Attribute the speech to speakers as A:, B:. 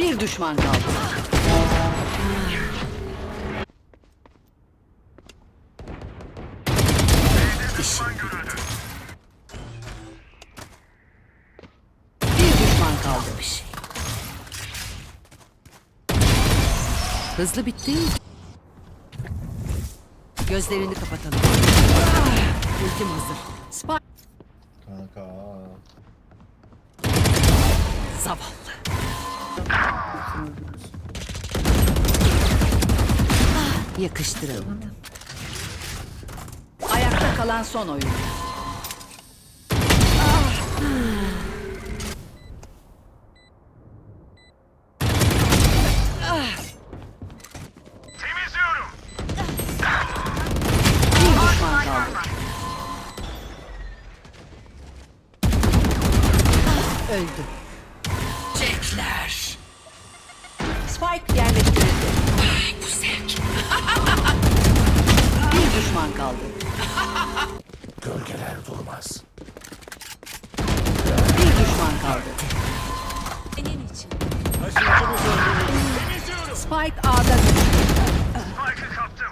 A: Bir düşman kaldı. İşim bitti. Bir düşman kaldı bir şey. Hızlı bitti. Gözlerini kapatalım. Ultim hazır. Spike
B: Kanka.
A: zavallı. Yakıştıramadım. Ayakta kalan son oyun.
C: Temizliyorum.
A: Bir düşman kaldı. Öldü. Çekler. Spike yerleştirildi. Kaldı.
B: Gölgeler durmaz.
A: Bir düşman kaldı.
C: Öldürüldü. Temizliyorum.
A: Spike A'da düştü.
C: Spike'ı kaptım.